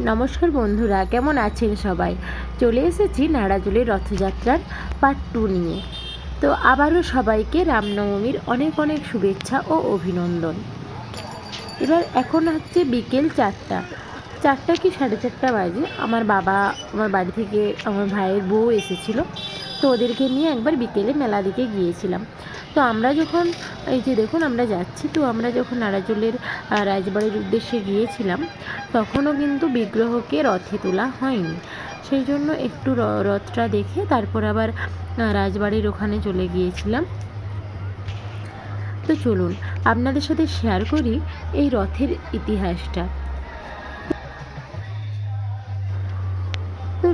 নমস্কার বন্ধুরা, কেমন আছেন সবাই? চলে এসেছি নাড়াজুলির রথযাত্রার পার্ট টু নিয়ে। তো আবারও সবাইকে রামনবমীর অনেক অনেক শুভেচ্ছা ও অভিনন্দন। এবার এখন হচ্ছে বিকেল চারটা। চারটা কি সাড়ে চারটা বাজে? আমার বাবা, আমার বাড়ি থেকে আমার ভাইয়ের বউ এসেছিল। তো ওদেরকে নিয়ে একবার বিকেলে মেলা দিকে গিয়েছিলাম। তো আমরা যখন এই যে দেখুন আমরা যাচ্ছি তো আমরা যখন নাড়াজলের আহ, রাজবাড়ির উদ্দেশ্যে গিয়েছিলাম তখনও কিন্তু বিগ্রহকে রথে তোলা হয়নি। সেই জন্য একটু রথটা দেখে তারপর আবার রাজবাড়ির ওখানে চলে গিয়েছিলাম। তো চলুন আপনাদের সাথে শেয়ার করি এই রথের ইতিহাসটা।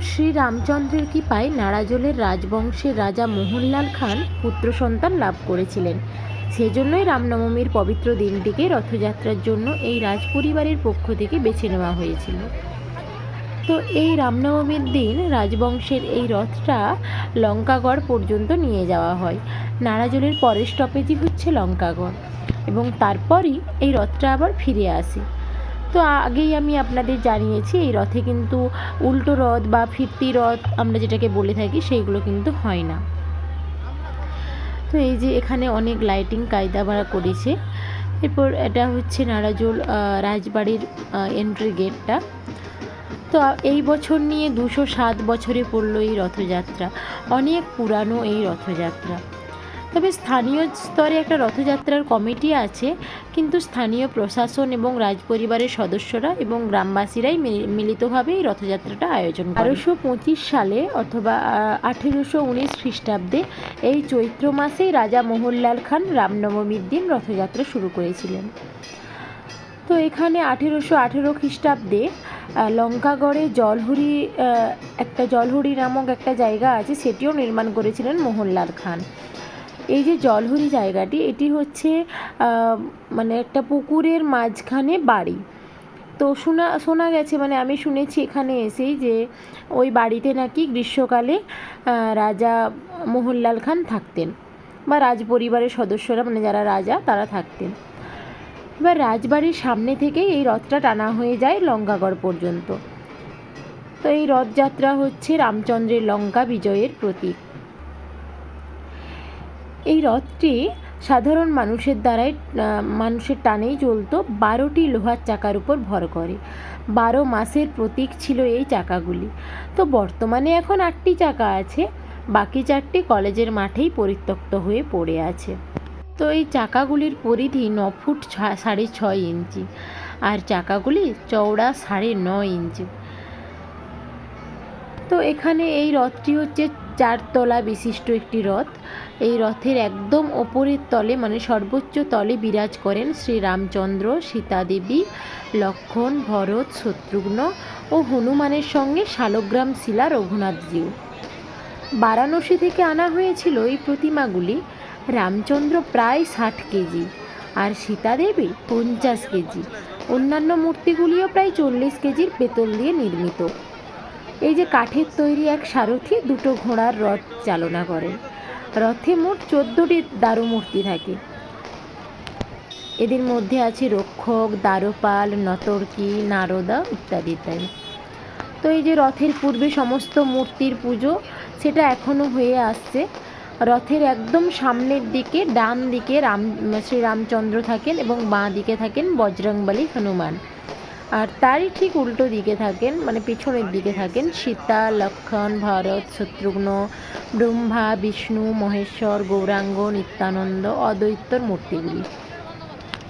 শ্রী রামচন্দ্রের কৃপায় নাড়াজলের রাজবংশের রাজা মোহনলাল খান পুত্র সন্তান লাভ করেছিলেন। সেজন্যই রামনবমীর পবিত্র দিনটিকে রথযাত্রার জন্য এই রাজপরিবারের পক্ষ থেকে বেছে নেওয়া হয়েছিল। তো এই রামনবমীর দিন রাজবংশের এই রথটা লঙ্কাগড় পর্যন্ত নিয়ে যাওয়া হয়। নাড়াজলের পরের স্টপেজই হচ্ছে লঙ্কাগড় এবং তারপরই এই রথটা আবার ফিরে আসে। তো আগেই আমি আপনাদের জানিয়েছি, এই রথে কিন্তু উল্টো রথ বা ফিরতি রথ আমরা যেটাকে বলে থাকি, সেইগুলো কিন্তু হয় না। তো এই যে এখানে অনেক লাইটিং কায়দা ভাড়া করেছে। এরপর এটা হচ্ছে নারাজোল রাজবাড়ির এন্ট্রি গেটটা তো এই বছর নিয়ে দুশো সাত বছরে পড়ল এই রথযাত্রা। অনেক পুরানো এই রথযাত্রা। তবে স্থানীয় স্তরে একটা রথযাত্রার কমিটি আছে, কিন্তু স্থানীয় প্রশাসন এবং রাজপরিবারের সদস্যরা এবং গ্রামবাসীরাই মিলিতভাবে এই রথযাত্রাটা আয়োজন বারোশো পঁচিশ সালে অথবা আঠেরোশো উনিশ খ্রিস্টাব্দে এই চৈত্র মাসেই রাজা মোহনলাল খান রামনবমীর দিন রথযাত্রা শুরু করেছিলেন। তো এখানে আঠেরোশো আঠেরো খ্রিস্টাব্দে লঙ্কাগড়ে জলহুরি একটা জলহুরি নামক একটা জায়গা আছে, সেটিও নির্মাণ করেছিলেন মোহনলাল খান। এই যে জলহরি জায়গাটি, এটি হচ্ছে মানে একটা পুকুরের মাঝখানে বাড়ি। তো শোনা শোনা গেছে মানে আমি শুনেছি এখানে এসেই যে ওই বাড়িতে নাকি গ্রীষ্মকালে রাজা মোহনলাল খান থাকতেন বা রাজ পরিবারের সদস্যরা মানে যারা রাজা, তারা থাকতেন। এবার রাজবাড়ির সামনে থেকেই এই রথটা টানা হয়ে যায় লঙ্কাগড় পর্যন্ত। তো এই রথযাত্রা হচ্ছে রামচন্দ্রের লঙ্কা বিজয়ের প্রতীক। এই রথটি সাধারণ মানুষের দ্বারাই মানুষের টানেই চলতো বারোটি লোহার চাকার উপর ভর করে। বারো মাসের প্রতীক ছিল এই চাকাগুলি। তো বর্তমানে এখন আটটি চাকা আছে। বাকি চারটি কলেজের মাঠেই পরিত্যক্ত হয়ে পড়ে আছে। তো এই চাকাগুলির পরিধি ন ফুট সাড়ে ছয় ইঞ্চি। আর চাকাগুলি চওড়া সাড়ে নয় ইঞ্চি। তো এখানে এই রথটি হচ্ছে চারতলা বিশিষ্ট একটি রথ। এই রথের একদম ওপরের তলে মানে সর্বোচ্চ তলে বিরাজ করেন শ্রী রামচন্দ্র সীতা দেবী লক্ষণ, ভরত, শত্রুঘ্ন ও হনুমানের সঙ্গে শালগ্রাম শিলা রঘুনাথজিউ বারাণসী থেকে আনা হয়েছিল এই প্রতিমাগুলি রামচন্দ্র প্রায় ষাট কেজি আর সীতা দেবী পঞ্চাশ কেজি। অন্যান্য মূর্তিগুলিও প্রায় চল্লিশ কেজির পেতল দিয়ে নির্মিত। এই যে কাঠের তৈরি এক সারথি, দুটো ঘোড়ার রথ চালনা করেন রথে মোট চোদ্দোটি দারুমূর্তি থাকে। এদের মধ্যে আছে রক্ষক, দ্বারপাল, নতর্কি, নারদা ইত্যাদি ইত্যাদি। তো এই যে রথের পূর্বে সমস্ত মূর্তির পুজো, সেটা এখনও হয়ে আসছে। রথের একদম সামনের দিকে, ডান দিকে রাম শ্রীরামচন্দ্র থাকেন এবং বাঁ দিকে থাকেন বজরংবলী হনুমান। আর তারই ঠিক উল্টো দিকে থাকেন মানে পিছনের দিকে থাকেন সীতা, লক্ষণ, ভরত, শত্রুঘ্ন, ব্রহ্মা, বিষ্ণু, মহেশ্বর, গৌরাঙ্গ, নিত্যানন্দ, অদ্বৈতর মূর্তিগুলি।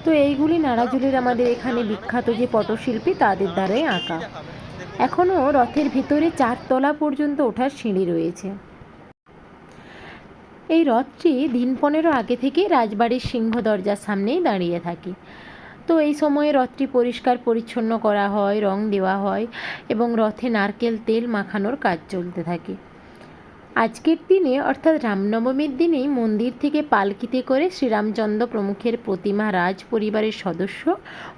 তো এইগুলি নাড়াজুলির আমাদের এখানে বিখ্যাত যে পটশিল্পী, তাদের দ্বারাই আঁকা। এখনও রথের ভিতরে চারতলা পর্যন্ত ওঠার সিঁড়ি রয়েছে। এই রথটি দিন পনেরো আগে থেকে রাজবাড়ির সিংহ দরজার সামনেই দাঁড়িয়ে থাকে। তো এই সময়ে রথটি পরিষ্কার পরিচ্ছন্ন করা হয়, রং দেওয়া হয় এবং রথে নারকেল তেল মাখানোর কাজ চলতে থাকে। আজকের দিনে, অর্থাৎ রামনবমীর দিনেই মন্দির থেকে পালকিতে করে শ্রীরামচন্দ্র প্রমুখের প্রতিমা রাজ পরিবারের সদস্য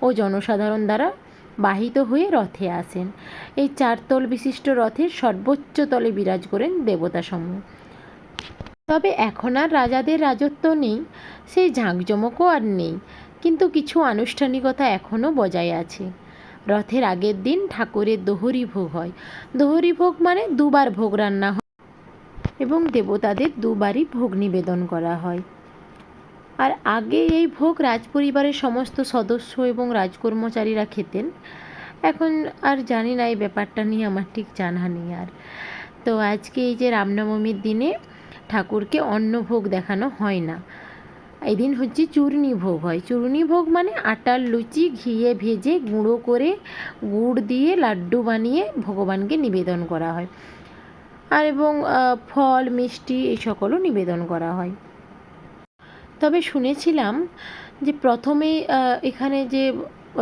ও জনসাধারণ দ্বারা বাহিত হয়ে রথে আসেন। এই চারতল বিশিষ্ট রথের সর্বোচ্চ তলে বিরাজ করেন দেবতাসমূহ তবে এখন আর রাজাদের রাজত্ব নেই, সেই জাঁকজমকও আর নেই। কিন্তু কিছু আনুষ্ঠানিকতা এখনও বজায় আছে। রথের আগের দিন ঠাকুরের দোহরি ভোগ হয়। দোহরি ভোগ মানে দুবার ভোগ রান্না হয় এবং দেবতাদের দুবারই ভোগ নিবেদন করা হয়। আর আগে এই ভোগ রাজপরিবারের সমস্ত সদস্য এবং রাজকর্মচারীরা খেতেন। এখন আর জানি না, এই ব্যাপারটা নিয়ে আমার ঠিক জানা নেই আর। তো আজকে এই যে রামনবমীর দিনে ঠাকুরকে অন্নভোগ দেখানো হয় না। এই দিন হচ্ছে চূর্ণি ভোগ হয়। চূর্ণি ভোগ মানে আটার লুচি ঘিয়ে ভেজে গুঁড়ো করে গুড় দিয়ে লাড্ডু বানিয়ে ভগবানকে নিবেদন করা হয়। আর এবং ফল মিষ্টি এই সকলও নিবেদন করা হয়। তবে শুনেছিলাম যে প্রথমেই আহ, এখানে যে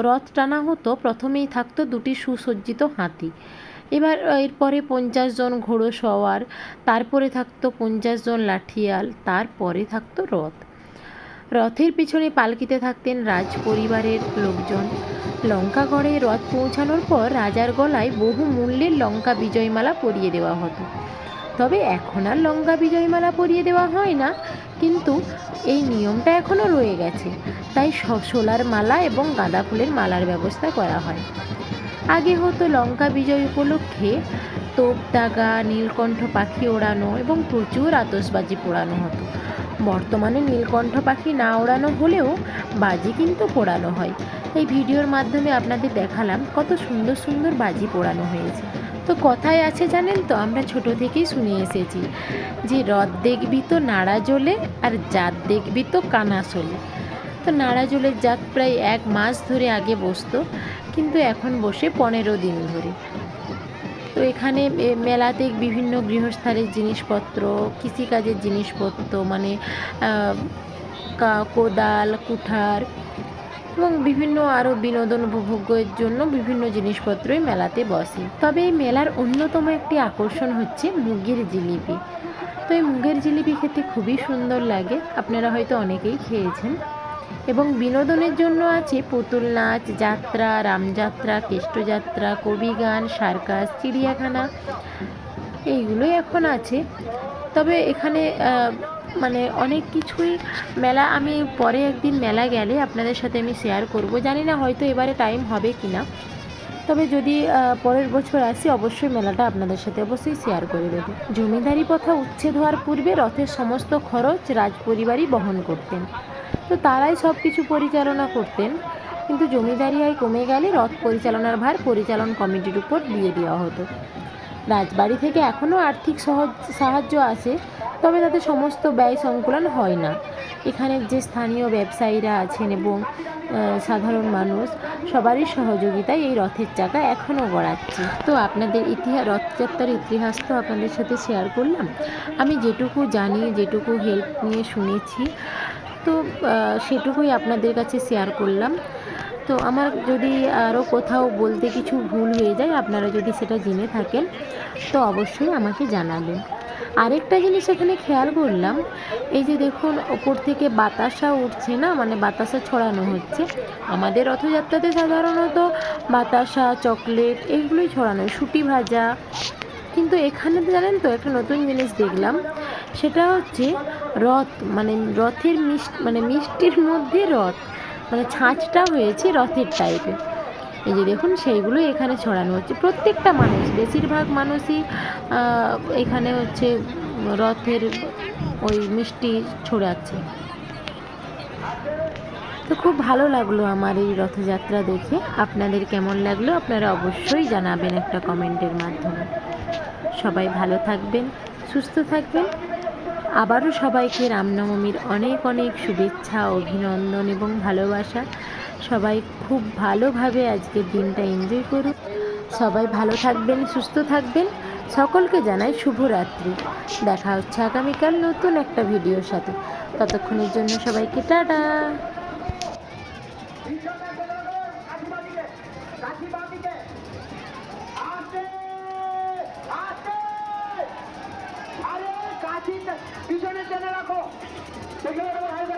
রথ টানা হতো প্রথমেই থাকতো দুটি সুসজ্জিত হাতি। এবার এরপরে পঞ্চাশ জন ঘোড়ো সওয়ার তারপরে থাকতো পঞ্চাশ জন লাঠিয়াল তারপরে থাকতো রথ। রথের পিছনে পালকিতে থাকতেন রাজ পরিবারের লোকজন। লঙ্কাগড়ে রথ পৌঁছানোর পর রাজার গলায় বহু মূল্যের লঙ্কা বিজয়মালা পরিয়ে দেওয়া হতো। তবে এখন আর লঙ্কা বিজয়মালা পরিয়ে দেওয়া হয় না, কিন্তু এই নিয়মটা এখনও রয়ে গেছে। তাই স- শোলার মালা এবং গাঁদা ফুলের মালার ব্যবস্থা করা হয়। আগে হতো লঙ্কা বিজয় উপলক্ষে তোপ দাগা নীলকণ্ঠ পাখি ওড়ানো এবং প্রচুর আতশবাজি পোড়ানো হতো। বর্তমানে নীলকণ্ঠ পাখি না ওড়ানো হলেও বাজি কিন্তু পোড়ানো হয়। এই ভিডিওর মাধ্যমে আপনাদের দেখালাম কত সুন্দর সুন্দর বাজি পোড়ানো হয়েছে। তো কথায় আছে জানেন তো, আমরা ছোট থেকেই শুনে এসেছি যে রথ দেখবি তো নাড়া জ্বলে আর জাত দেখবি তো কানা চলে। তো নাড়া জলের জাত প্রায় এক মাস ধরে আগে বসতো, কিন্তু এখন বসে পনেরো দিন ধরে। তো এখানে মেলাতে বিভিন্ন গৃহস্থালের জিনিসপত্র, কৃষিকাজের জিনিসপত্র মানে কোদাল, কুঠার এবং বিভিন্ন আরও বিনোদন উপভোগের জন্য বিভিন্ন জিনিসপত্রই মেলাতে বসে। তবে এই মেলার অন্যতম একটি আকর্ষণ হচ্ছে মুগের জিলিপি। তো এই মুগের জিলিপি খেতে খুবই সুন্দর লাগে। আপনারা হয়তো অনেকেই খেয়েছেন। এবং বিনোদনের জন্য আছে পুতুল নাচ, যাত্রা, রামযাত্রা, কেষ্টযাত্রা, কবিগান, সার্কাস, চিড়িয়াখানা, এইগুলোই এখন আছে। তবে এখানে মানে অনেক কিছুই মেলা, আমি পরে একদিন মেলা গেলে আপনাদের সাথে আমি শেয়ার করব। জানি না হয়তো এবারে টাইম হবে কি না তবে যদি পরের বছর আসি, অবশ্যই মেলাটা আপনাদের সাথে অবশ্যই শেয়ার করে দেবো। জমিদারি প্রথা উচ্ছেদ হওয়ার পূর্বে রথের সমস্ত খরচ রাজপরিবারই বহন করতেন। তো তারাই সব কিছু পরিচালনা করতেন, কিন্তু জমিদারি আয় কমে গেলে রথ পরিচালনার ভার পরিচালন কমিটির উপর দিয়ে দেওয়া হতো। রাজবাড়ি থেকে এখনও আর্থিক সহজ, সাহায্য আসে তবে তাতে সমস্ত ব্যয় সংকুলন হয় না। এখানের যে স্থানীয় ব্যবসায়ীরা আছেন এবং সাধারণ মানুষ, সবারই সহযোগিতায় এই রথের চাকা এখনও গড়াচ্ছে। তো আপনাদের ইতিহাস রথযাত্রার ইতিহাস তো আপনাদের সাথে শেয়ার করলাম। আমি যেটুকু জানি, যেটুকু হেল্প নিয়ে শুনেছি তো সেটুকুই আপনাদের কাছে শেয়ার করলাম। তো আমার যদি আরও কোথাও বলতে কিছু ভুল হয়ে যায়, আপনারা যদি সেটা জেনে থাকেন, তো অবশ্যই আমাকে জানাবেন। আরেকটা জিনিস এখানে খেয়াল করলাম, এই যে দেখুন, ওপর থেকে বাতাসা উঠছে না মানে বাতাসা ছড়ানো হচ্ছে। আমাদের রথযাত্রাতে সাধারণত বাতাসা, চকলেট এইগুলোই ছড়ানো হয় শুটি ভাজা। কিন্তু এখানে জানেন তো, একটা নতুন জিনিস দেখলাম, সেটা হচ্ছে রথ মানে রথের মিষ্টি মানে মিষ্টির মধ্যে রথ মানে ছাঁচটা হয়েছে রথের টাইপের এই যে দেখুন সেইগুলো এখানে ছড়ানো হচ্ছে। প্রত্যেকটা মানুষ, বেশিরভাগ মানুষই এখানে হচ্ছে রথের ওই মিষ্টি ছড়াচ্ছে। তো খুব ভালো লাগল আমার এই রথযাত্রা দেখে। আপনাদের কেমন লাগল আপনারা অবশ্যই জানাবেন একটা কমেন্টের মাধ্যমে। সবাই ভালো থাকবেন, সুস্থ থাকবেন। আবারও সবাইকে রামনবমীর অনেক অনেক শুভেচ্ছা, অভিনন্দন এবং ভালোবাসা। সবাই খুব ভালোভাবে আজকের দিনটা এনজয় করুক সবাই ভালো থাকবেন, সুস্থ থাকবেন। সকলকে জানাই শুভরাত্রি। দেখা হচ্ছে আগামীকাল নতুন একটা ভিডিওর সাথে। ততক্ষণের জন্য সবাইকে টাটা। দেখে রাখো